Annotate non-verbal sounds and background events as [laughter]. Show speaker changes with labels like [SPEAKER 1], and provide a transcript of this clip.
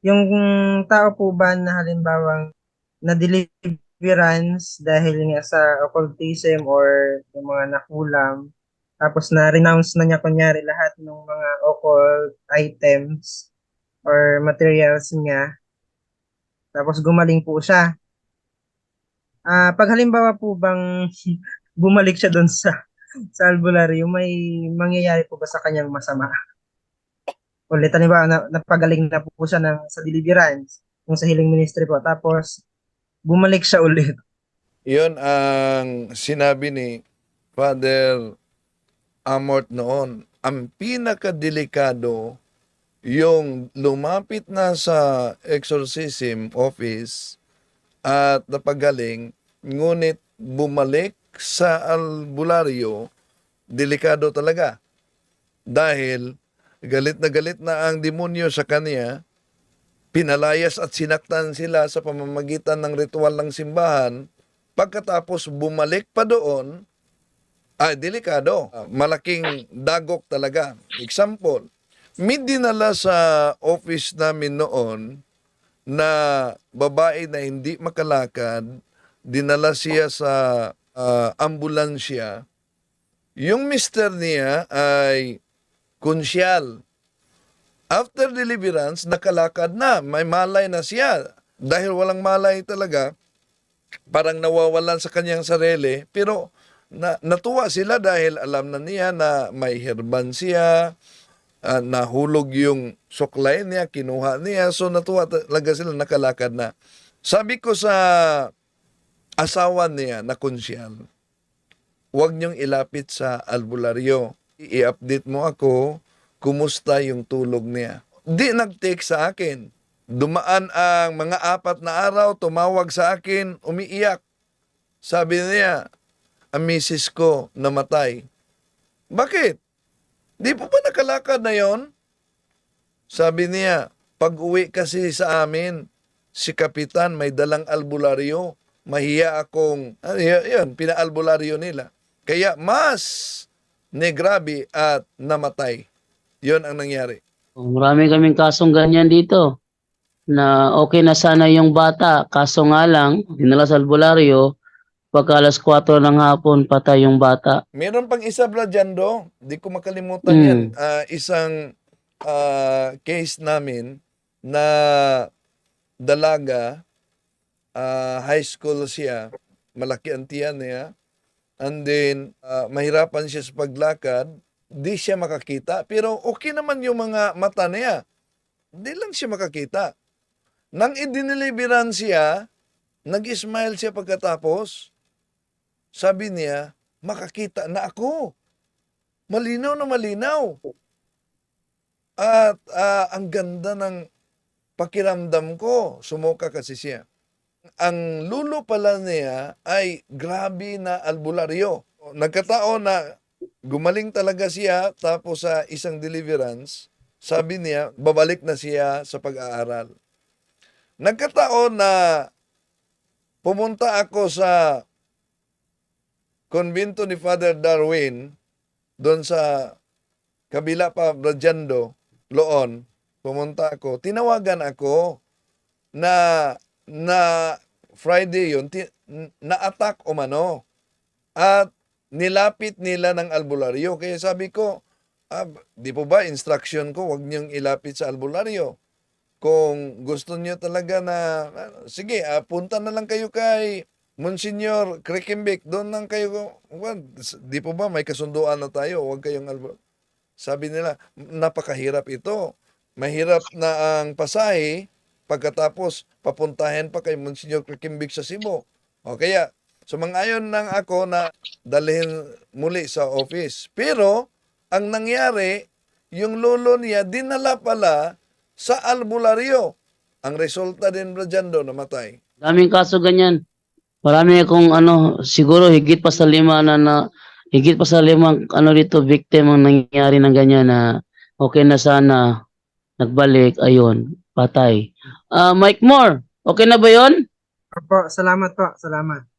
[SPEAKER 1] yung tao po ba na halimbawang na-deliverance dahil nga sa occultism or yung mga nakulam, tapos na-renounce na niya kunyari lahat ng mga occult items or materials niya, tapos gumaling po siya. Ah, pag halimbawa po bang [laughs] bumalik siya doon sa sa albularyo, may mangyayari po ba sa kanyang masama? Ulit, halimbawa, na, napagaling na po siya ng, sa deliverance, yung sa healing ministry po. Tapos, bumalik siya ulit.
[SPEAKER 2] Yun ang sinabi ni Father Amort noon. Ang pinakadelikado yung lumapit na sa exorcism office at napagaling, ngunit bumalik sa albularyo, delikado talaga. Dahil galit na galit na ang demonyo sa kanya, pinalayas at sinaktan sila sa pamamagitan ng ritual ng simbahan, pagkatapos bumalik pa doon, ay delikado. Ah, Malaking dagok talaga. Example, may dinala sa office namin noon na babae na hindi makalakad, dinala siya sa ah, ambulansya. Yung mister niya ay kunsyal. After deliverance, nakalakad na. May malay na siya. Dahil walang malay talaga, parang nawawalan sa kanyang sarili. Pero na, natuwa sila dahil alam na niya na may herban siya, ah, nahulog yung suklay niya, kinuha niya. So natuwa talaga sila, nakalakad na. Sabi ko sa asawa niya na kunsyal, huwag niyong ilapit sa albularyo. I-update mo ako kumusta yung tulog niya. Di nag-take sa akin. Dumaan ang mga apat na araw, tumawag sa akin, umiiyak. Sabi niya, ang misis ko namatay. Bakit? Di po ba nakalakad na yon? Sabi niya, pag uwi kasi sa amin, si Kapitan may dalang albularyo. Mahiya akong, ano yun, pinaalbularyo nila. Kaya mas negrabe at namatay. Yon ang nangyari.
[SPEAKER 3] Marami kaming kasong ganyan dito na okay na sana yung bata, kaso nga lang, dinala sa albularyo, pagka alas 4 ng hapon, patay yung bata.
[SPEAKER 2] Meron pang isa, Brad Jando, di ko makalimutan
[SPEAKER 3] Mm.
[SPEAKER 2] yan. Ah, isang ah, case namin na dalaga, ah, high school siya, malaki ang tiyan niya, and then ah, mahirapan siya sa paglakad, di siya makakita, pero okay naman yung mga mata niya. Di lang siya makakita. Nang idiniliberan siya, nag-smile siya pagkatapos, sabi niya, makakita na ako. Malinaw na malinaw. At ah, ang ganda ng pakiramdam ko. Sumuka kasi siya. Ang lulo pala niya ay grabe na albularyo. Nagkataon na gumaling talaga siya tapos sa isang deliverance, sabi niya, babalik na siya sa pag-aaral. Nagkataon na pumunta ako sa konbento ni Father Darwin doon sa kabila pa Brajando, Loon, pumunta ako. Tinawagan ako na na Friday yun, na-attack o mano. At nilapit nila ng albularyo. Kaya sabi ko, ah, di po ba instruction ko, wag niyong ilapit sa albularyo. Kung gusto niyo talaga na, ah, sige, ah, punta na lang kayo kay Monsignor Krekimbik, doon lang kayo, well, di po ba may kasunduan na tayo, huwag kayong albu. Sabi nila, napakahirap ito. Mahirap na ang pasahe, pagkatapos papuntahin pa kay Monsignor Krekimbik sa Cebu. O kaya, sumangayon lang ako na dalhin muli sa office. Pero, ang nangyari, yung lolo niya, dinala pala sa albularyo. Ang resulta din doon, namatay.
[SPEAKER 3] Daming kaso ganyan. Marami akong ano, siguro higit pa sa lima na, na higit pa sa limang ano dito, victim ang nangyari ng ganyan na okay na sana, nagbalik, ayun, patay. Ah, Mike Moore, okay na ba yon?
[SPEAKER 1] Opo, salamat po, salamat.